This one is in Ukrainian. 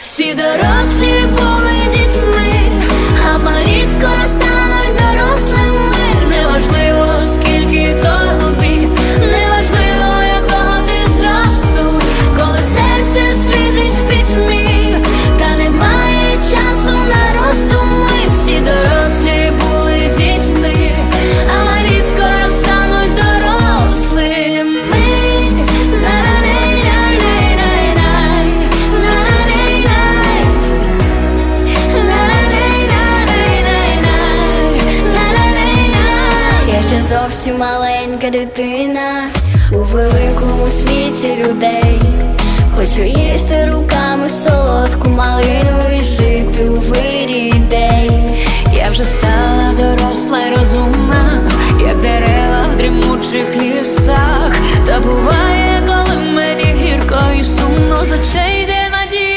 Всі дорослі зовсім маленька дитина у великому світі людей. Хочу їсти руками солодку малину і жити у вирі ідей. Я вже стала доросла й розумна, як дерева в дрімучих лісах, та буває.